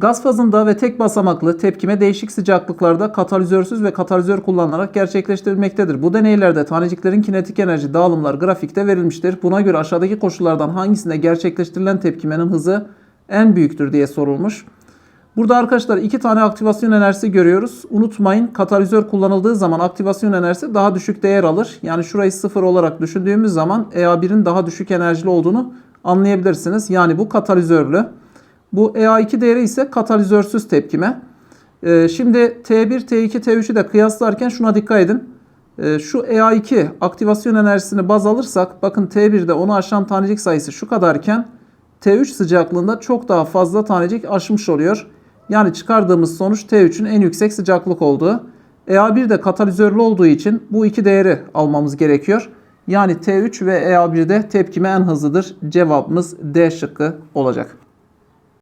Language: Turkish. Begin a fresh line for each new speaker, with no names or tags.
Gaz fazında ve tek basamaklı tepkime değişik sıcaklıklarda katalizörsüz ve katalizör kullanılarak gerçekleştirilmektedir. Bu deneylerde taneciklerin kinetik enerji dağılımlar grafikte verilmiştir. Buna göre aşağıdaki koşullardan hangisinde gerçekleştirilen tepkimenin hızı en büyüktür diye sorulmuş. Burada arkadaşlar iki tane aktivasyon enerjisi görüyoruz. Unutmayın katalizör kullanıldığı zaman aktivasyon enerjisi daha düşük değer alır. Yani şurayı sıfır olarak düşündüğümüz zaman EA1'in daha düşük enerjili olduğunu anlayabilirsiniz. Yani bu katalizörlü. Bu EA2 değeri ise katalizörsüz tepkime. Ee, şimdi T1, T2, T3'ü de kıyaslarken şuna dikkat edin. Ee, şu EA2 aktivasyon enerjisini baz alırsak bakın T1'de onu aşan tanecik sayısı şu kadarken T3 sıcaklığında çok daha fazla tanecik aşmış oluyor. Yani çıkardığımız sonuç T3'ün en yüksek sıcaklık olduğu. EA1 de katalizörlü olduğu için bu iki değeri almamız gerekiyor. Yani T3 ve EA1'de tepkime en hızlıdır. Cevabımız D şıkkı olacak.